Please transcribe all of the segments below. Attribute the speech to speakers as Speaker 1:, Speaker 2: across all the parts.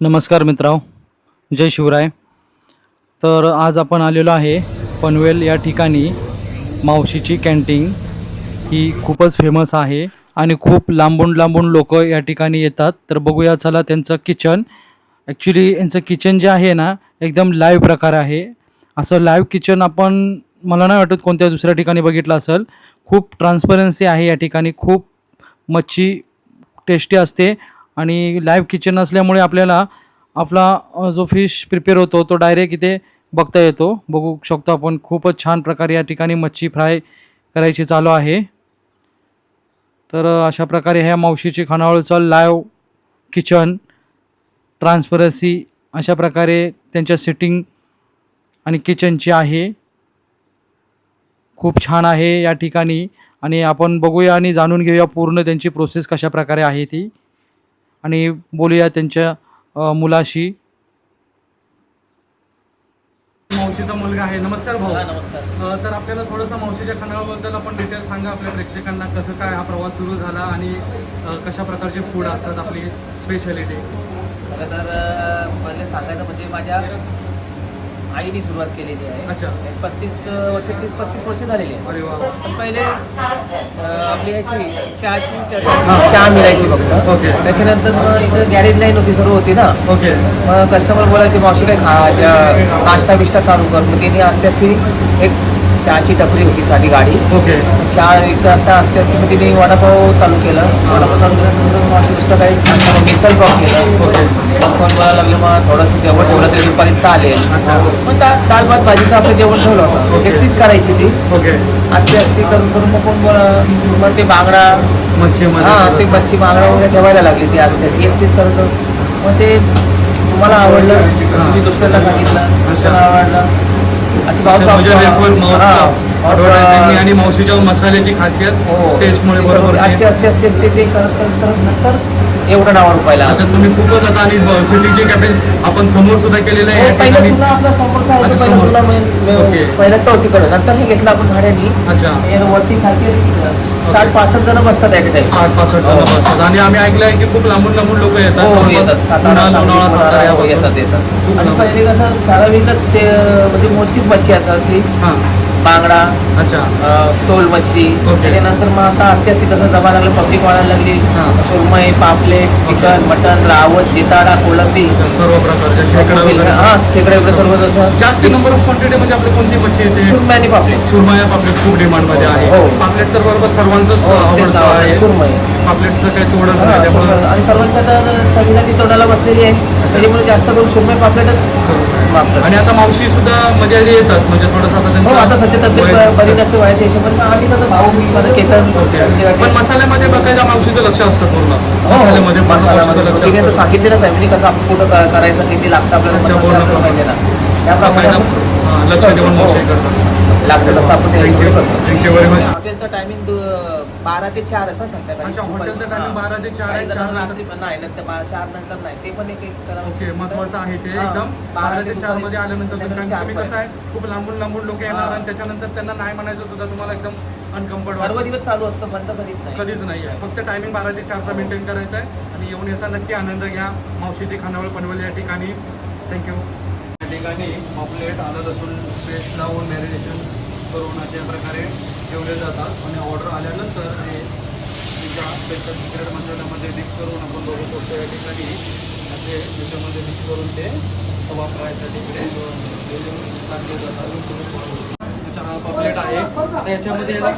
Speaker 1: नमस्कार मित्रांनो. जय शिवराय. तर आज आपण आलेलो आहे पनवेल या ठिकाणी. मावशीची कॅन्टीन. ही खूपच फेमस आहे आणि खूप लांबून लांबून लोक या ठिकाणी येतात. तर बघूया चला त्यांचं किचन. ॲक्च्युली यांचं किचन जे आहे ना एकदम लाईव्ह प्रकार आहे. असं लाईव्ह किचन आपण मला नाही वाटत कोणत्या दुसऱ्या ठिकाणी बघितलं असेल. खूप ट्रान्सपरन्सी आहे या ठिकाणी. खूप मच्छी टेस्टी असते. आणि लाईव्ह किचन असल्यामुळे आपल्याला आपला जो फिश प्रिपेअर होतो तो डायरेक्ट इथे बघता येतो. बघू शकतो आपण खूपच छान प्रकारे या ठिकाणी मच्छी फ्राय करायची चालू आहे. तर अशा प्रकारे ह्या मावशीची खानावळचं लाईव्ह किचन ट्रान्सपरन्सी अशा प्रकारे त्यांच्या सिटिंग आणि किचनची आहे. खूप छान आहे या ठिकाणी. आणि आपण बघूया आणि जाणून घेऊया पूर्ण त्यांची प्रोसेस कशा प्रकारे आहे ती. आणि बोलूया त्यांच्या मुलाशी. मावशीचा मुलगा आहे. नमस्कार भाऊ.
Speaker 2: हा नमस्कार.
Speaker 1: तर आपल्याला थोडंसं मावशीच्या खानावळबद्दल आपण डिटेल सांगा. आपल्या प्रेक्षकांना कसं काय हा प्रवास सुरू झाला आणि कशा प्रकारचे फूड असतात आपली स्पेशालिटी
Speaker 2: तर पहिले सांगायचं म्हणजे माझ्या आईने सुरुवात केलेली आहे.
Speaker 1: अच्छा.
Speaker 2: पस्तीस वर्ष तीस पस्तीस वर्ष झालेली आहे.
Speaker 1: अरे वा.
Speaker 2: पण पहिले आपली याची चहाची चहा मिळायची फक्त.
Speaker 1: ओके.
Speaker 2: त्याच्यानंतर मग इथं गॅरेज लाईन होती सर्व होती ना?
Speaker 1: ओके.
Speaker 2: मग कस्टमर बोलायचे मावशी काय खा नाश्ता बिष्टा चालू कर. मग त्यांनी असते असती एक चहाची टपरी होती साधी गाडी.
Speaker 1: ओके.
Speaker 2: चहा विकत असता असते असते मग तिने वडापाव चालू केलं. वडापाव चालू केल्यानंतर मग दुसरं काही मिसळ ड्रॉप केलं.
Speaker 1: ओके.
Speaker 2: मग लागलं मग थोडंसं जेवण ठेवलं तरी दुपारी चालेल.
Speaker 1: अच्छा.
Speaker 2: मग दा डाळ भात भाजीचं आपलं जेवण ठेवलं होतं.
Speaker 1: ओके.
Speaker 2: एकटीच करायची ती.
Speaker 1: ओके.
Speaker 2: असते असते करून करून मग कोण मग ते बांगडा.
Speaker 1: मच्छी
Speaker 2: हां ते मच्छी बांगडा वगैरे ठेवायला लागली ती असते असते. एकटीच करत. मग ते तुम्हाला आवडलं. तुम्ही दुसऱ्याला सांगितलं. दुसऱ्याला आवडलं. अशी भाव
Speaker 1: म्हणजे रेफर
Speaker 2: हां.
Speaker 1: आणि मावशीच्या मसाल्याची खासियत
Speaker 2: हो.
Speaker 1: टेस्टमुळे बरोबर
Speaker 2: असते असते असते ते करत करत करत नंतर एवढं नाव रुपयाला
Speaker 1: अच्छा तुम्ही खूपच आता आणि सिटीचे कॅफे आपण समोर सुद्धा केलेलं आहे
Speaker 2: हो,
Speaker 1: अच्छा, समोर.
Speaker 2: पहिलं तो तिकडं. नंतर हे घेतलं आपण भाड्याने.
Speaker 1: अच्छा.
Speaker 2: हे वरती खालती साठ पासष्ट जण बसतात ॲट
Speaker 1: साठ पासष्ट जण
Speaker 2: हो.
Speaker 1: बसतात. आणि आम्ही ऐकलंय की खूप लांबून लांबून लोक येतात.
Speaker 2: हो येतात. हो, आणि. पहिले कसं ठराविकच ते म्हणजे मोजकीच मच्छी
Speaker 1: हां.
Speaker 2: बांगडा
Speaker 1: अच्छा.
Speaker 2: टोल मच्छी. त्याच्यानंतर मग आता असते असते कसं जमा लागलं पब्लिक वाढायला लागली.
Speaker 1: हां.
Speaker 2: सुरमई पापलेट चिकन मटन रावत जिताडा कोळंबी.
Speaker 1: अच्छा सर्व प्रकारच्या
Speaker 2: हा खेकडे वगैरे सर्व जसं.
Speaker 1: जास्त नंबर ऑफ क्वांटिटी मध्ये आपली कोणती मच्छी येते?
Speaker 2: सुरमई आणि पापलेट.
Speaker 1: सुरमया पापलेट खूप डिमांडमध्ये आहे.
Speaker 2: हो.
Speaker 1: पापलेट तर बरोबर सर्वांचंच
Speaker 2: हो,
Speaker 1: आवडतं
Speaker 2: आहे,
Speaker 1: आहे.
Speaker 2: सुरमई.
Speaker 1: पापलेटचं काही तोडच
Speaker 2: हा,
Speaker 1: नाही.
Speaker 2: आणि सर्वांच्या चवीला ती तोंडाला बसलेली आहे. त्याच्यामुळे जास्त करून सुरमई पापलेटच
Speaker 1: आणि आता मावशी सुद्धा मध्ये आधी येतात म्हणजे थोडंसं आता
Speaker 2: हो
Speaker 1: त्यांचं
Speaker 2: आता सध्या तब्येत बरी नसते हिशोबाने मग आम्ही भाऊ मी माझं केतन म्हणजे
Speaker 1: पण मसाल्यामध्ये बघायला मावशीचं लक्ष असतं पूर्ण.
Speaker 2: हो,
Speaker 1: मसाल्यामध्ये मावशीचं लक्ष
Speaker 2: तिने तर
Speaker 1: असतं.
Speaker 2: सांगितले ना फॅमिली कसं आपण कुठं करायचं किती लागतं आपल्याला. पाहिजे ना? त्याप्रमाणे
Speaker 1: हां, लक्ष देऊन
Speaker 2: हो. लागतं तसं आपण
Speaker 1: थँक्यू व्हेरी मच
Speaker 2: हॉटेलचं टायमिंग बारा ते चार आहे संध्याकाळी.
Speaker 1: अच्छा, हॉटेलचं timing
Speaker 2: हां.
Speaker 1: 12 ते 4 आहे,
Speaker 2: काही जणांना
Speaker 1: 4 नंतर-
Speaker 2: रात्री पण नाही नंतर चार नंतर नाही. ते पण एक एक करावं
Speaker 1: ओके महत्वाचं आहे ते
Speaker 2: हां.
Speaker 1: एकदम.
Speaker 2: बारा
Speaker 1: बारा
Speaker 2: ते चारमध्ये
Speaker 1: आल्यानंतर कारण
Speaker 2: चार
Speaker 1: तुम्ही कसं आहे खूप लांबून लांबून लोक येणार
Speaker 2: हां.
Speaker 1: आणि त्याच्यानंतर त्यांना नाही म्हणायचं सुद्धा तुम्हाला एकदम
Speaker 2: सर्व
Speaker 1: अनकम्फर्टेबल
Speaker 2: दिवस चालू असतं बंद कधीच नाही.
Speaker 1: कधीच नाही आहे. फक्त टायमिंग बारा ते चारचा मेंटेन करायचा आहे आणि येऊन याचा नक्की आनंद घ्या. मावशीची खानावळ पनवेल या ठिकाणी. थँक्यू या ठिकाणी पॉपलेट आलं लसूण पेस्ट लावून मॅरिनेशन करून अशा प्रकारे ठेवले जातात आणि ऑर्डर आल्यानंतर ते तिच्या स्पेशल सिक्रेट मसाल्यामध्ये मिक्स करून आपण बघू शकतो या ठिकाणी. असे त्याच्यामध्ये मिक्स करून ते तिकडे. टाकले जातात हा पॉपलेट आहे. आता याच्यामध्ये याला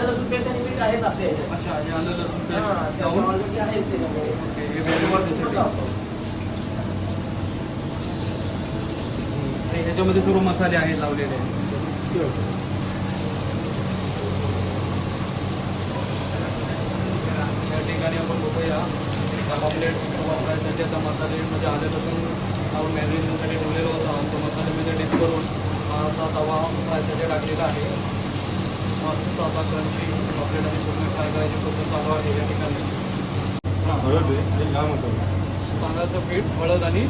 Speaker 2: लसूण पेस्ट आणि मीठ आहेच आपल्या.
Speaker 1: अच्छा हे आलं लसूण
Speaker 2: हां,
Speaker 1: पेस्ट हे वेळेवर ह्याच्यामध्ये सर्व मसाले आहेत लावलेले. या ठिकाणी आपण बघूया पॉपलेट मॅरिनेशनसाठी ठेवलेलं होतं आणि तो मसाल्यामध्ये डिप करून असा तवा टाकलेला आहे मस्त आता क्रंची पॉपलेट आणि पूर्ण फ्राय करायची प्रोसेस चालू आहे या ठिकाणी हां तांदळाचं पीठ हळद आणि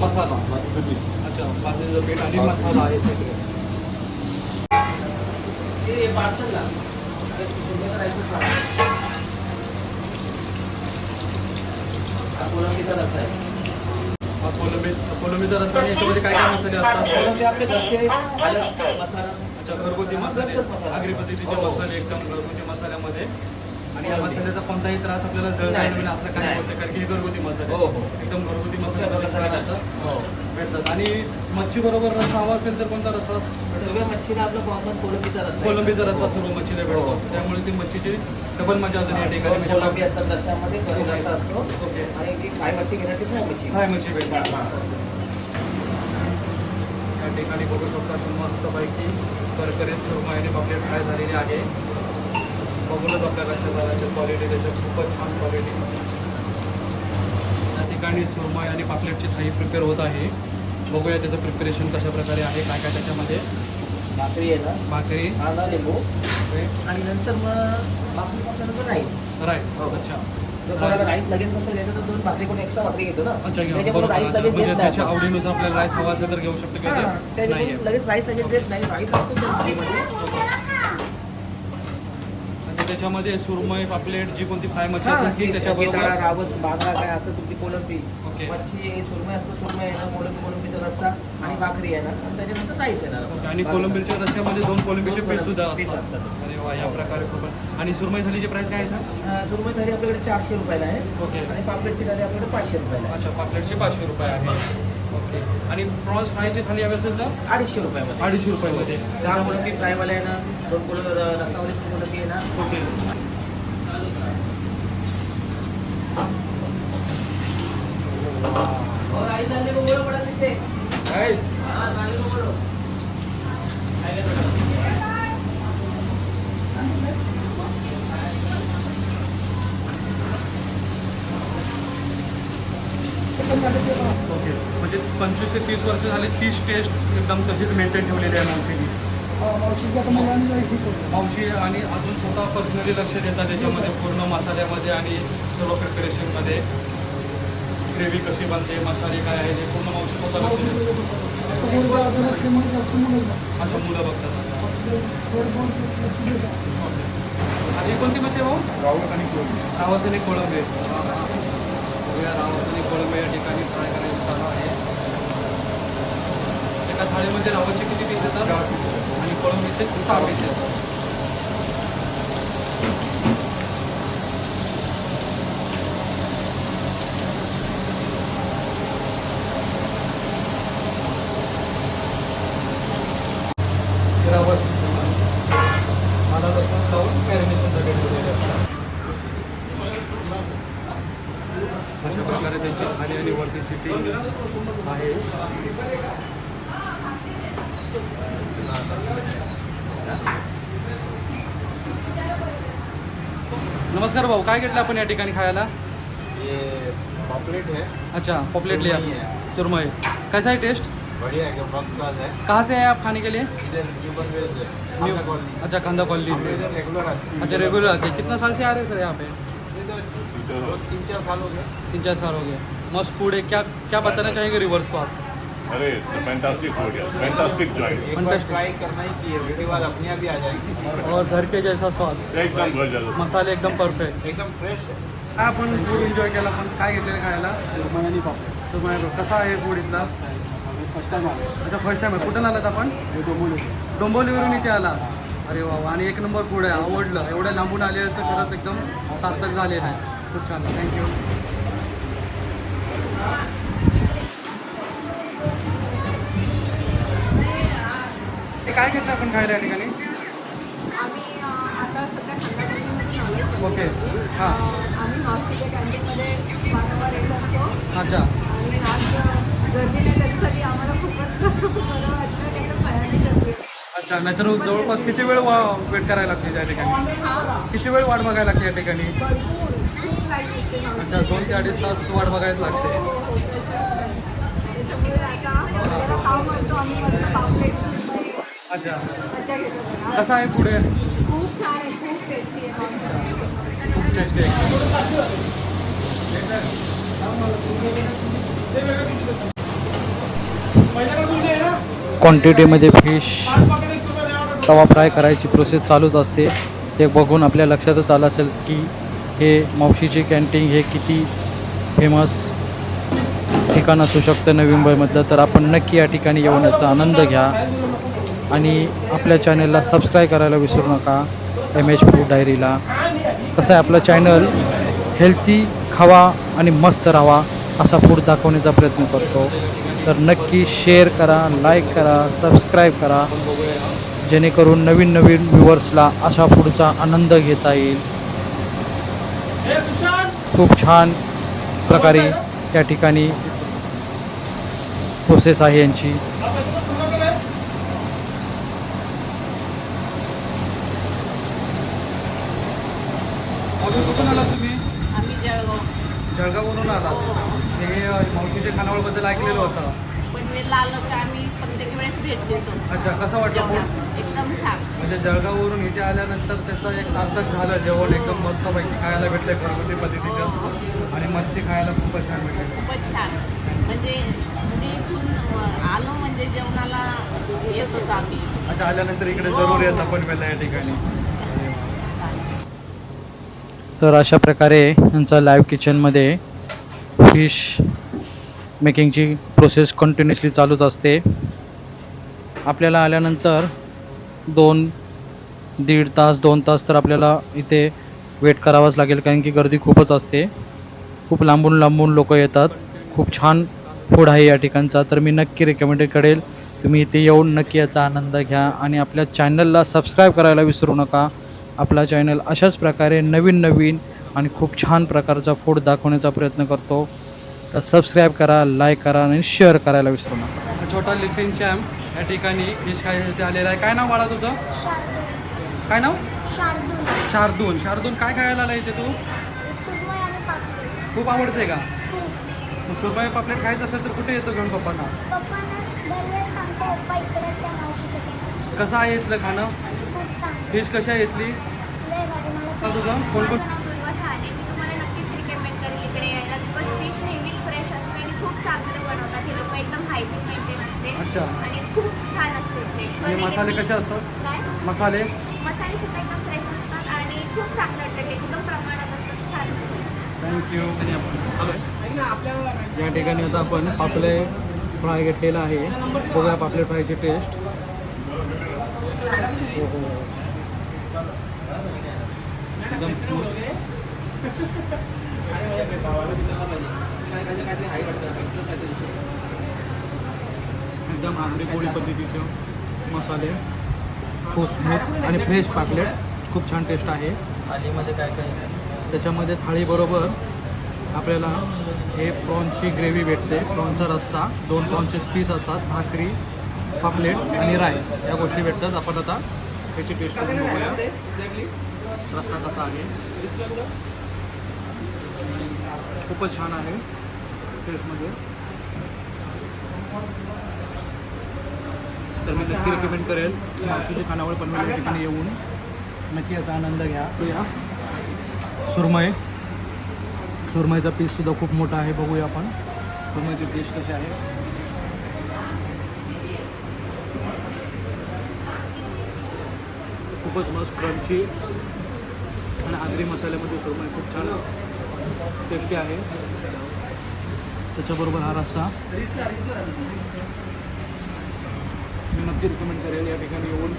Speaker 1: मसाला. अच्छा बाजरीचं पीठ आणि मसाला आहे सगळे.
Speaker 2: ते parcel ला. ते करायचं का? कोलंबीचा रस्सा आहे
Speaker 1: हा कोलंबी कोलंबीचा रस्ता आणि याच्यामध्ये काय काय मसाले असतात
Speaker 2: कोलंबी आपले घरचे अलग मसाला
Speaker 1: अच्छा घरगुती मसाले. आगरी पद्धतीचे. मसाले एकदम घरगुती मसाल्यामध्ये आणि या
Speaker 2: घरगुती.
Speaker 1: मसाल्याचा कोणताही त्रास आपल्याला जळ
Speaker 2: नाही.
Speaker 1: नाही असं काही
Speaker 2: नाही.
Speaker 1: होत कारण की हे घरगुती मसाले
Speaker 2: हो, हो.
Speaker 1: एकदम घरगुती मसाले
Speaker 2: हो
Speaker 1: भेटतात आणि मच्छी बरोबर रस्सा हवा असेल तर कोणता रस्सा
Speaker 2: सगळ्या मच्छीला आपलं कॉमन कोलंबीचा रस्सा आहे.
Speaker 1: कोलंबीचा रस्सा सर्व मच्छीला भेटतो. त्यामुळे ती मच्छीची डबल मजा अजून या ठिकाणी
Speaker 2: कोलंबी
Speaker 1: म्हणजे
Speaker 2: असतात रस्स्यामध्ये करी
Speaker 1: ओके.
Speaker 2: रस्सा असतो
Speaker 1: ओके.
Speaker 2: आणि ती फ्राय मच्छी घेण्याची फ्राय मच्छी
Speaker 1: फ्राय मच्छी भेटते या ठिकाणी बघू शकता मस्तपैकी करकरीत सुरमई आणि पापलेट फ्राय झालेली आहे बघूनच आपल्या लक्षात क्वालिटी त्याच्यात खूपच छान क्वालिटी या ठिकाणी सुरमई आणि पापलेटची थाळी प्रिपेअर होत आहे. बघूया त्याचं प्रिपरेशन कशा प्रकारे आहे काय काय त्याच्यामध्ये.
Speaker 2: भाकरी आहे ना.
Speaker 1: भाकरी.
Speaker 2: कांदा लिंबू. आणि नंतर मग भाकरी टाकल्यानंतर राईस
Speaker 1: राईस
Speaker 2: हो.
Speaker 1: अच्छा.
Speaker 2: राईस लगेच नसेल तर दोन भाकरी कोणी एक्स्ट्रा भाकरी घेतो ना.
Speaker 1: अच्छा
Speaker 2: राईस. लगेच
Speaker 1: म्हणजे त्याच्या. आवडीनुसार आपल्याला राईस हवा असेल तर घेऊ शकतो
Speaker 2: लगेच राईस लगेच देत नाही. राईस असतो त्या भाकरीमध्ये.
Speaker 1: त्याच्यामध्ये सुरमई पापलेट जी कोणती फ्राय मच्छी असेल ती त्याच्याबरोबर
Speaker 2: रावस बांगडा काय असं तुमची कोलंबी.
Speaker 1: ओके.
Speaker 2: मच्छी आहे सुरमई असतो सुरमई आहे ना कोलंबी कोलंबीचा रस्सा आणि भाकरी आहे ना आणि त्याच्यानंतर राईस येणार.
Speaker 1: आणि कोलंबीच्या रश्श्यामध्ये दोन कोलंबीचे
Speaker 2: दोन
Speaker 1: पीस सुद्धा
Speaker 2: पीस
Speaker 1: असतात.
Speaker 2: असतात.
Speaker 1: अरे वा या प्रकारे खूप आणि सुरमई थालीची प्राइस काय आहे सर
Speaker 2: अं, सुरमई थाली आपल्याकडे चारशे रुपयाला आहे.
Speaker 1: ओके.
Speaker 2: आणि पापलेटची थाली आपल्याकडे पाचशे रुपयाला
Speaker 1: अच्छा पापलेटचे पाचशे रुपये आहे. ओके. आणि प्रॉन्स फ्रायची थाली हवी असेल तर?
Speaker 2: अडीचशे रुपयामध्ये.
Speaker 1: अडीचशे रुपयामध्ये.
Speaker 2: दहा कोलंबी फ्रायवाले आहे ना दोन रसावाली दोन ना.
Speaker 1: ओके
Speaker 2: और आई डालने को बोलो बड़ा से हाँ डालने को बोलो
Speaker 1: ओके. म्हणजे पंचवीस ते तीस वर्ष झाले तीस टेस्ट एकदम तशीच मेंटेन ठेवलेली आहे मावशीनी. मावशी आणि अजून स्वतः पर्सनली लक्ष देतात त्याच्यामध्ये पूर्ण मसाल्यामध्ये आणि सर्व प्रिपरेशनमध्ये ग्रेव्ही कशी बनते मसाले काय आहे ते पूर्ण मावशी स्वतः लक्ष असं मुलं बघतात. आणि कोणती मच्छी आहे भाऊ?
Speaker 3: रावत आणि कोळी
Speaker 1: रावस आणि कोळंबे. रावस आणि कोळंबे या ठिकाणी फ्राय करायचं चालू आहे. एका थाळीमध्ये रावसचे किती पीस येतात? कोळंबीचे सहा पीस येतात मला लसूण लावून मॅरिनेशनसाठी ठेवलेले असतात अशा प्रकारे त्यांची खाली आणि वरती सिटिंग आहे. नमस्कार भाऊ काय घेतलं आपण या ठिकाणी खायला?
Speaker 3: ये पॉपलेट है
Speaker 1: अच्छा पॉपलेट लिया.
Speaker 3: सुरमई है।
Speaker 1: सुरमई. कैसा है टेस्ट
Speaker 3: बढ़िया है फ़र्स्ट क्लास है
Speaker 1: कहाँ से आए आप खाने के लिए?
Speaker 3: इधर है
Speaker 1: न्यू
Speaker 3: कॉलोनी
Speaker 1: अच्छा खंदा कॉलोनी से.
Speaker 3: इधर रेगुलर आते हैं.
Speaker 1: अच्छा रेगुलर आते हैं। कितना साल से आ रहे हैं सर यहाँ पे?
Speaker 3: तीन चार साल हो गए.
Speaker 1: तीन चार साल हो गए. मस्त फ़ूड है. क्या क्या बताना चाहेंगे रिवर्स को आप?
Speaker 4: अरे फैंटास्टिक फूड है फैंटास्टिक जॉइंट
Speaker 3: एक बार
Speaker 1: Fantastic.
Speaker 3: ट्राई करना ही चाहिए उसके बाद अपनी आप भी आ जाएगी।
Speaker 1: और घर के जैसा स्वाद।
Speaker 4: एकदम
Speaker 1: मसाले एकदम परफेक्ट
Speaker 3: एकदम फ्रेश है।
Speaker 1: काय आपण फूड एन्जॉय केला पण काय घेतलेलं खायला? सुरमई आणि पापड. सुरमई कसा आहे फूड इथला?
Speaker 2: फर्स्ट टाइम
Speaker 1: अच्छा फर्स्ट टाइम आहे. कुठून आलात आपण? डोंबोलीवरून इथे आला. अरे वा वा. आणि एक नंबर फूड आहे. आवडलं. एवढ्या लांबून आलेलं खरंच एकदम सार्थक झालेलं आहे. खूप छान. थँक्यू काय घेतलं आपण खायला या ठिकाणी? ओके. हां. अच्छा. अच्छा नाहीतर जवळपास किती वेळ वा वेट करायला लागते त्या ठिकाणी?
Speaker 5: हा.
Speaker 1: किती वेळ वाट बघायला लागते या ठिकाणी. अच्छा दोन ते अडीच तास वाट बघायला लागते. अच्छा. कसं आहे पुढे?
Speaker 5: खूप छान आहे खूप टेस्टी आहे.
Speaker 1: खूप टेस्टी आहे. क्वांटिटीमध्ये फिश तवा फ्राय करायची प्रोसेस चालूच असते. ते बघून आपल्या लक्षातच आलं असेल की हे मावशीचे कॅन्टीन हे किती
Speaker 6: फेमस ठिकाण असू शकतं नवी मुंबईमधलं. तर आपण नक्की या ठिकाणी येऊन याचा आनंद घ्या. आणि आपल्या चॅनलला सबस्क्राईब करायला विसरू नका. एम एच फूड डायरीला कसं आहे आपलं चॅनल? हेल्थी खावा आणि मस्त राहावा असा फूड दाखवण्याचा प्रयत्न करतो. तर नक्की शेअर करा लाईक करा सबस्क्राईब करा. जेणेकरून नवीन नवीन व्ह्युअर्सला अशा फूडचा आनंद घेता येईल. खूप छान प्रकारे त्या ठिकाणी प्रोसेस आहे यांची.
Speaker 1: कुठून आला तुम्ही?
Speaker 7: आम्ही जळगाव.
Speaker 1: जळगाववरून आला हे मावशीच्या खानावळबद्दल ऐकलेलं होतं.
Speaker 7: पनवेलला आलं तर आम्ही प्रत्येक वेळेस भेट देतो
Speaker 1: अच्छा कसं वाटलं
Speaker 7: जेवणात.
Speaker 1: फूड
Speaker 7: एकदम छान.
Speaker 1: म्हणजे जळगाववरून इथे आल्यानंतर त्याचं एक सार्थक झालं जेवण एकदम मस्तपैकी. खायला भेटलं घरगुती पद्धतीचं. आणि मच्छी खायला खूपच छान भेटली.
Speaker 7: खूपच छान. म्हणजे इथून अं, आलो म्हणजे जेवणाला येतोच आम्ही.
Speaker 1: अच्छा आल्यानंतर इकडे जरूर येतं पनवेलला या ठिकाणी.
Speaker 6: तर अशा प्रकारे यांचा लाईव्ह किचनमध्ये फिश मेकिंगची प्रोसेस कंटिन्युअसली चालूच असते. आपल्याला आल्यानंतर दोन दीड तास दोन तास तर आपल्याला इथे वेट करावाच लागेल कारण की गर्दी खूपच असते. खूप लांबून लांबून लोक येतात. खूप छान फूड आहे या ठिकाणचा. तर मी नक्की रेकमेंडेड करेल. तुम्ही इथे येऊन नक्की याचा आनंद घ्या आणि आपल्या चॅनलला सबस्क्राईब करायला विसरू नका. आपला चॅनल अशाच प्रकारे नवीन नवीन आणि खूप छान प्रकारचा फूड दाखवण्याचा प्रयत्न करतो. तर सबस्क्राईब करा लाईक करा आणि शेअर करायला विसरू नका.
Speaker 1: छोटा लिफ्टिंग चॅम्प या ठिकाणी फिश खायसाठी आलेला आहे. काय नाव बाळा तुझं? काय नाव? शार्दून शार्दून काय खायला आला इथे तू? खूप आवडते का? मग सुरमई पापलेट खायचं असेल तर कुठे येतो घेऊन पप्पांना? कसं आहे इथलं खाणं? फिश कशी का तुझं कोण कोण? अच्छा.
Speaker 5: आणि खूप छान असते ते.
Speaker 1: आणि मसाले कसे असतात?
Speaker 5: काय?
Speaker 1: मसाले?
Speaker 5: मसाले सुद्धा एकदम फ्रेश असतात आणि खूप चांगलं वाटतं. टेस्ट एकदम प्रमाणात असतात. छान असतं
Speaker 1: थँक्यू
Speaker 6: या ठिकाणी आता आपण पापले फ्राय घेतलेला आहे. बघूया पापलेट फ्रायची टेस्ट हो हो. एकदम स्मूथ एकदम आगरी पोळी पद्धतीचे मसाले. खूप स्मूथ आणि फ्रेश पापलेट. खूप छान टेस्ट आहे.
Speaker 8: थालीमध्ये काय काय?
Speaker 6: त्याच्यामध्ये थाळीबरोबर आपल्याला हे प्रॉन्सची ग्रेव्ही भेटते. प्रॉन्सचा रस्सा दोन प्रॉन्सचे पीस असतात. भाकरी पापलेट आणि राईस या गोष्टी भेटतात. आपण आता त्याची टेस्ट करून बघूया. रस्ता कसा आहे. खूपच छान आहे टेस्टमध्ये तर मी नक्की रिकमेंड करेल. मावशीच्या खानावळ पनवेल ठिकाणी येऊन नक्की याचा आनंद घ्या. तो या. सुरमई. सुरमईचा पीससुद्धा खूप मोठा आहे बघूया आपण. सुरमईची पीस कशी आहे. खूपच मस्त क्रंची आणि आगरी मसाल्यामध्ये सुरमई खूप छान टेस्टी आहे. त्याच्याबरोबर हा रस्सा. मी नक्की रिकमेंड करेल या ठिकाणी येऊन.